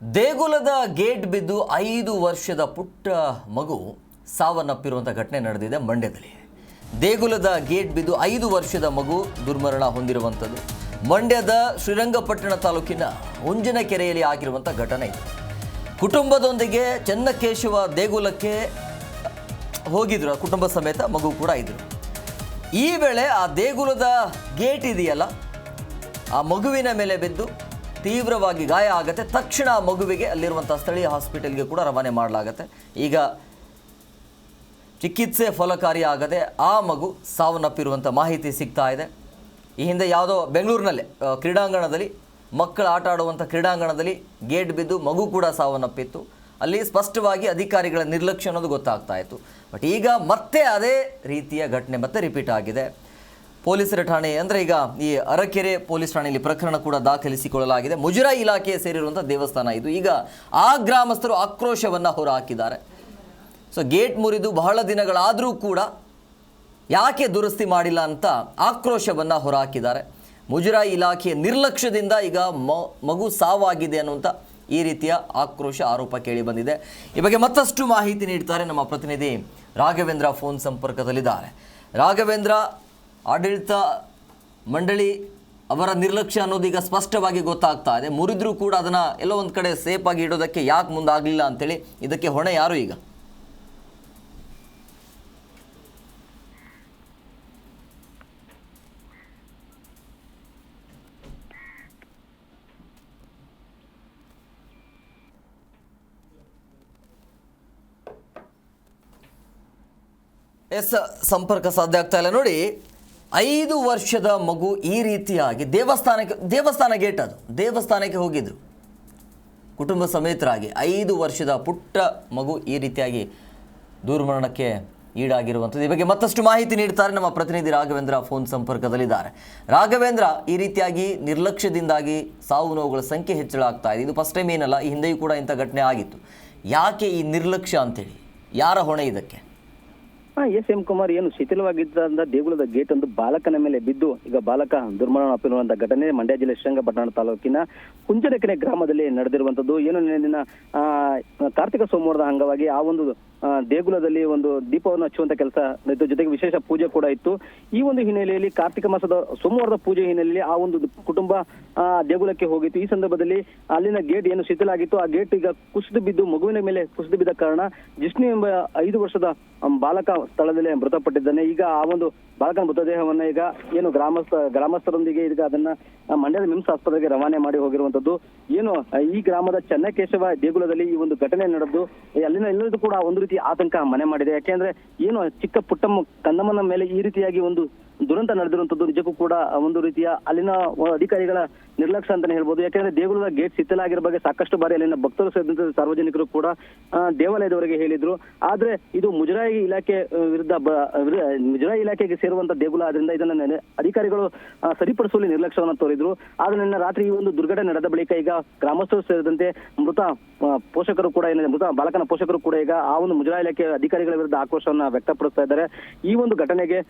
ದೇಗುಲದ ಗೇಟ್ ಬಿದ್ದು ಐದು ವರ್ಷದ ಪುಟ್ಟ ಮಗು ಸಾವನ್ನಪ್ಪಿರುವಂಥ ಘಟನೆ ನಡೆದಿದೆ ಮಂಡ್ಯದಲ್ಲಿ. ದೇಗುಲದ ಗೇಟ್ ಬಿದ್ದು ಐದು ವರ್ಷದ ಮಗು ದುರ್ಮರಣ ಹೊಂದಿರುವಂಥದ್ದು ಮಂಡ್ಯದ ಶ್ರೀರಂಗಪಟ್ಟಣ ತಾಲೂಕಿನ ಕೆರೆಯಲ್ಲಿ ಆಗಿರುವಂಥ ಘಟನೆ ಇದು. ಕುಟುಂಬದೊಂದಿಗೆ ಚನ್ನಕೇಶವ ದೇಗುಲಕ್ಕೆ ಹೋಗಿದ್ರು ಕುಟುಂಬ ಸಮೇತ ಮಗು ಕೂಡ ಇದ್ರು. ಈ ವೇಳೆ ಆ ದೇಗುಲದ ಗೇಟ್ ಇದೆಯಲ್ಲ, ಆ ಮಗುವಿನ ಮೇಲೆ ಬಿದ್ದು ತೀವ್ರವಾಗಿ ಗಾಯ ಆಗುತ್ತೆ. ತಕ್ಷಣ ಮಗುವಿಗೆ ಅಲ್ಲಿರುವಂಥ ಸ್ಥಳೀಯ ಹಾಸ್ಪಿಟಲ್ಗೆ ಕೂಡ ರವಾನೆ ಮಾಡಲಾಗತ್ತೆ. ಈಗ ಚಿಕಿತ್ಸೆ ಫಲಕಾರಿಯಾಗದೆ ಆ ಮಗು ಸಾವನ್ನಪ್ಪಿರುವಂಥ ಮಾಹಿತಿ ಸಿಗ್ತಾ ಇದೆ. ಈ ಹಿಂದೆ ಯಾವುದೋ ಬೆಂಗಳೂರಿನಲ್ಲೇ ಕ್ರೀಡಾಂಗಣದಲ್ಲಿ ಮಕ್ಕಳು ಆಟ ಆಡುವಂಥ ಕ್ರೀಡಾಂಗಣದಲ್ಲಿ ಗೇಟ್ ಬಿದ್ದು ಮಗು ಕೂಡ ಸಾವನ್ನಪ್ಪಿತ್ತು. ಅಲ್ಲಿ ಸ್ಪಷ್ಟವಾಗಿ ಅಧಿಕಾರಿಗಳ ನಿರ್ಲಕ್ಷ್ಯ ಅನ್ನೋದು ಗೊತ್ತಾಗ್ತಾ ಇತ್ತು. ಬಟ್ ಈಗ ಮತ್ತೆ ಅದೇ ರೀತಿಯ ಘಟನೆ ಮತ್ತೆ ರಿಪೀಟ್ ಆಗಿದೆ. ಪೊಲೀಸರ ಠಾಣೆ, ಅಂದರೆ ಈಗ ಈ ಅರಕೆರೆ ಪೊಲೀಸ್ ಠಾಣೆಯಲ್ಲಿ ಪ್ರಕರಣ ಕೂಡ ದಾಖಲಿಸಿಕೊಳ್ಳಲಾಗಿದೆ. ಮುಜರಾಯಿ ಇಲಾಖೆಯ ಸೇರಿರುವಂಥ ದೇವಸ್ಥಾನ ಇದು. ಈಗ ಆ ಗ್ರಾಮಸ್ಥರು ಆಕ್ರೋಶವನ್ನು ಹೊರಹಾಕಿದ್ದಾರೆ. ಸೊ ಗೇಟ್ ಮುರಿದು ಬಹಳ ದಿನಗಳಾದರೂ ಕೂಡ ಯಾಕೆ ದುರಸ್ತಿ ಮಾಡಿಲ್ಲ ಅಂತ ಆಕ್ರೋಶವನ್ನು ಹೊರಹಾಕಿದ್ದಾರೆ. ಮುಜರಾಯಿ ಇಲಾಖೆಯ ನಿರ್ಲಕ್ಷ್ಯದಿಂದ ಈಗ ಮಗು ಸಾವಾಗಿದೆ ಅನ್ನುವಂಥ ಈ ರೀತಿಯ ಆಕ್ರೋಶ ಆರೋಪ ಕೇಳಿ ಬಂದಿದೆ. ಈ ಬಗ್ಗೆ ಮತ್ತಷ್ಟು ಮಾಹಿತಿ ನೀಡ್ತಾರೆ ನಮ್ಮ ಪ್ರತಿನಿಧಿ ರಾಘವೇಂದ್ರ ಫೋನ್ ಸಂಪರ್ಕದಲ್ಲಿದ್ದಾರೆ. ರಾಘವೇಂದ್ರ ಆಡಳಿತ ಮಂಡಳಿ ಅವರ ನಿರ್ಲಕ್ಷ್ಯ ಅನ್ನೋದು ಈಗ ಸ್ಪಷ್ಟವಾಗಿ ಗೊತ್ತಾಗ್ತಾ ಇದೆ. ಮುರಿದ್ರೂ ಕೂಡ ಅದನ್ನು ಎಲ್ಲೋ ಒಂದು ಕಡೆ ಸೇಫ್ ಆಗಿ ಇಡೋದಕ್ಕೆ ಯಾಕೆ ಮುಂದಾಗಲಿಲ್ಲ ಅಂತೇಳಿ ಇದಕ್ಕೆ ಹೊಣೆ ಯಾರು ಈಗ? ಎಸ್, ಸಂಪರ್ಕ ಸಾಧ್ಯ ಆಗ್ತಾ ಇಲ್ಲ. ನೋಡಿ ಐದು ವರ್ಷದ ಮಗು ಈ ರೀತಿಯಾಗಿ ದೇವಸ್ಥಾನಕ್ಕೆ, ದೇವಸ್ಥಾನ ಗೇಟ್ ಅದು. ದೇವಸ್ಥಾನಕ್ಕೆ ಹೋಗಿದ್ರು. ಕುಟುಂಬ ಸಮೇತರಾಗಿ ಐದು ವರ್ಷದ ಪುಟ್ಟ ಮಗು ಈ ರೀತಿಯಾಗಿ ದೂರ್ಮರಣಕ್ಕೆ ಈಡಾಗಿರುವಂಥದ್ದು. ಈ ಬಗ್ಗೆ ಮತ್ತಷ್ಟು ಮಾಹಿತಿ ನೀಡ್ತಾರೆ ನಮ್ಮ ಪ್ರತಿನಿಧಿ ರಾಘವೇಂದ್ರ ಫೋನ್ ಸಂಪರ್ಕದಲ್ಲಿದ್ದಾರೆ. ರಾಘವೇಂದ್ರ, ಈ ರೀತಿಯಾಗಿ ನಿರ್ಲಕ್ಷ್ಯದಿಂದಾಗಿ ಸಾವು ನೋವುಗಳ ಸಂಖ್ಯೆ ಹೆಚ್ಚಳ ಆಗ್ತಾ ಇದೆ. ಇದು ಫಸ್ಟ್ ಟೈಮ್ ಏನಲ್ಲ, ಈ ಹಿಂದೆಯೂ ಕೂಡ ಇಂಥ ಘಟನೆ ಆಗಿತ್ತು. ಯಾಕೆ ಈ ನಿರ್ಲಕ್ಷ್ಯ ಅಂತೇಳಿ? ಯಾರ ಹೊಣೆ ಇದಕ್ಕೆ? ಎಸ್ ಎಂ ಕುಮಾರ್ ಏನು ಶಿಥಿಲವಾಗಿದ್ದ ದೇಗುಲದ ಗೇಟ್ ಒಂದು ಬಾಲಕನ ಮೇಲೆ ಬಿದ್ದು, ಈಗ ಬಾಲಕ ದುರ್ಮರಣ ಅಪ್ಪಿರುವಂತಹ ಘಟನೆ ಮಂಡ್ಯ ಜಿಲ್ಲೆ ಶ್ರೀರಂಗಪಟ್ಟಣ ತಾಲೂಕಿನ ಕುಂಚನಕೆರೆ ಗ್ರಾಮದಲ್ಲಿ ನಡೆದಿರುವಂತದ್ದು ಏನು ನಿನ್ನೆ ಕಾರ್ತಿಕ ಸೋಮವಾರದ ಅಂಗವಾಗಿ ಆ ಒಂದು ದೇಗುಲದಲ್ಲಿ ಒಂದು ದೀಪವನ್ನು ಹಚ್ಚುವಂತ ಕೆಲಸ ನಡೆಯಿತು ಜೊತೆಗೆ ವಿಶೇಷ ಪೂಜೆ ಕೂಡ ಇತ್ತು. ಈ ಒಂದು ಹಿನ್ನೆಲೆಯಲ್ಲಿ ಕಾರ್ತಿಕ ಮಾಸದ ಸೋಮವಾರದ ಪೂಜೆ ಹಿನ್ನೆಲೆಯಲ್ಲಿ ಆ ಒಂದು ಕುಟುಂಬ ದೇಗುಲಕ್ಕೆ ಹೋಗಿತ್ತು. ಈ ಸಂದರ್ಭದಲ್ಲಿ ಅಲ್ಲಿನ ಗೇಟ್ ಏನು ಶಿಥಿಲ ಆಗಿತ್ತು ಆ ಗೇಟ್ ಈಗ ಕುಸಿದು ಬಿದ್ದು, ಮಗುವಿನ ಮೇಲೆ ಕುಸಿದು ಬಿದ್ದ ಕಾರಣ ಜಿಷ್ಣು ಎಂಬ ಐದು ವರ್ಷದ ಬಾಲಕ ಸ್ಥಳದಲ್ಲೇ ಮೃತಪಟ್ಟಿದ್ದಾನೆ. ಈಗ ಆ ಒಂದು ಬಾಲಕನ ಮೃತದೇಹವನ್ನ ಈಗ ಏನು ಗ್ರಾಮಸ್ಥ, ಗ್ರಾಮಸ್ಥರೊಂದಿಗೆ ಈಗ ಅದನ್ನ ಮಂಡ್ಯದ ಮಿಮ್ಸ್ ಆಸ್ಪತ್ರೆಗೆ ರವಾನೆ ಮಾಡಿ ಹೋಗಿರುವಂತದ್ದು. ಏನು, ಈ ಗ್ರಾಮದ ಚೆನ್ನಕೇಶವ ದೇಗುಲದಲ್ಲಿ ಈ ಒಂದು ಘಟನೆ ನಡೆದು, ಅಲ್ಲಿನ ಎಲ್ಲರಿಗೂ ಕೂಡ ಒಂದು ರೀತಿ ಆತಂಕ ಮನೆ ಮಾಡಿದೆ. ಯಾಕೆಂದ್ರೆ ಏನು ಚಿಕ್ಕ ಪುಟ್ಟಮ್ಮ ಕಂದಮ್ಮನ ಮೇಲೆ ಈ ರೀತಿಯಾಗಿ ಒಂದು ದುರಂತ ನಡೆದಿರುವಂತದ್ದು ನಿಜಕ್ಕೂ ಕೂಡ ಒಂದು ರೀತಿಯ ಅಲ್ಲಿನ ಅಧಿಕಾರಿಗಳ ನಿರ್ಲಕ್ಷ್ಯ ಅಂತಾನೆ ಹೇಳ್ಬೋದು. ಯಾಕಂದ್ರೆ ದೇಗುಲದ ಗೇಟ್ ಶಿಥಿಲಾಗಿರೋ ಬಗ್ಗೆ ಸಾಕಷ್ಟು ಬಾರಿ ಅಲ್ಲಿನ ಭಕ್ತರು ಸೇರಿದಂತೆ ಸಾರ್ವಜನಿಕರು ಕೂಡ ದೇವಾಲಯದವರಿಗೆ ಹೇಳಿದ್ರು. ಆದ್ರೆ ಇದು ಮುಜರಾಯಿ ಇಲಾಖೆ ವಿರುದ್ಧ ಮುಜರಾಯಿ ಇಲಾಖೆಗೆ ಸೇರುವಂತ ದೇಗುಲ ಆದ್ರಿಂದ ಇದನ್ನ ನೆನೆ- ಅಧಿಕಾರಿಗಳು ಸರಿಪಡಿಸುವಲ್ಲಿ ನಿರ್ಲಕ್ಷ್ಯವನ್ನು ತೋರಿದ್ರು. ಆದ್ರೆ ನಿನ್ನ ರಾತ್ರಿ ಈ ಒಂದು ದುರ್ಘಟನೆ ನಡೆದ ಬಳಿಕ ಈಗ ಗ್ರಾಮಸ್ಥರು ಸೇರಿದಂತೆ ಮೃತ ಪೋಷಕರು ಕೂಡ ಏನಿದೆ, ಮೃತ ಬಾಲಕನ ಪೋಷಕರು ಕೂಡ ಈಗ ಆ ಒಂದು ಮುಜರಾಯಿ ಇಲಾಖೆ ಅಧಿಕಾರಿಗಳ ವಿರುದ್ಧ ಆಕ್ರೋಶವನ್ನ ವ್ಯಕ್ತಪಡಿಸ್ತಾ ಇದ್ದಾರೆ. ಈ ಒಂದು ಘಟನೆಗೆ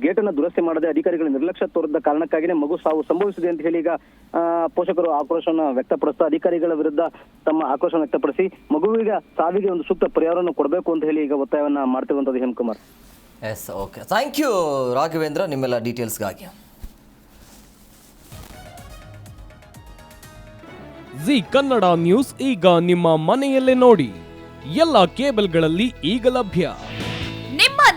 ಗೇಟ್ ಅನ್ನ ದುರಸ್ತಿ ಮಾಡದೆ ಅಧಿಕಾರಿಗಳ ನಿರ್ಲಕ್ಷ್ಯ ತೋರಿದ ಕಾರಣಕ್ಕಾಗಿನೇ ಮಗು ಸಾವು ಸಂಭವಿಸಿದೆ ಅಂತ ಹೇಳಿ ಈಗ ಪೋಷಕರು ಆಕ್ರೋಶವನ್ನ ವ್ಯಕ್ತಪಡಿಸ್ತಾ ಅಧಿಕಾರಿಗಳ ವಿರುದ್ಧ ತಮ್ಮ ಆಕ್ರೋಶ ವ್ಯಕ್ತಪಡಿಸಿ ಮಗುವಿಗ ಸಾವಿಗೆ ಒಂದು ಸೂಕ್ತ ಪರಿಹಾರವನ್ನು ಕೊಡಬೇಕು ಅಂತ ಹೇಳಿ ಈಗ ಒತ್ತಾಯವನ್ನ ಮಾಡ್ತಿರುವಂತದ್ದು Hemakumar. Yes okay thank you Raghavendra. ನಿಮ್ಮೆಲ್ಲ ಡೀಟೇಲ್ಸ್ಗಾಗಿ ಜಿ ಕನ್ನಡ ನ್ಯೂಸ್ ಈಗ ನಿಮ್ಮ ಮನೆಯಲ್ಲೇ ನೋಡಿ. ಎಲ್ಲ ಕೇಬಲ್ಗಳಲ್ಲಿ ಈಗ ಲಭ್ಯ.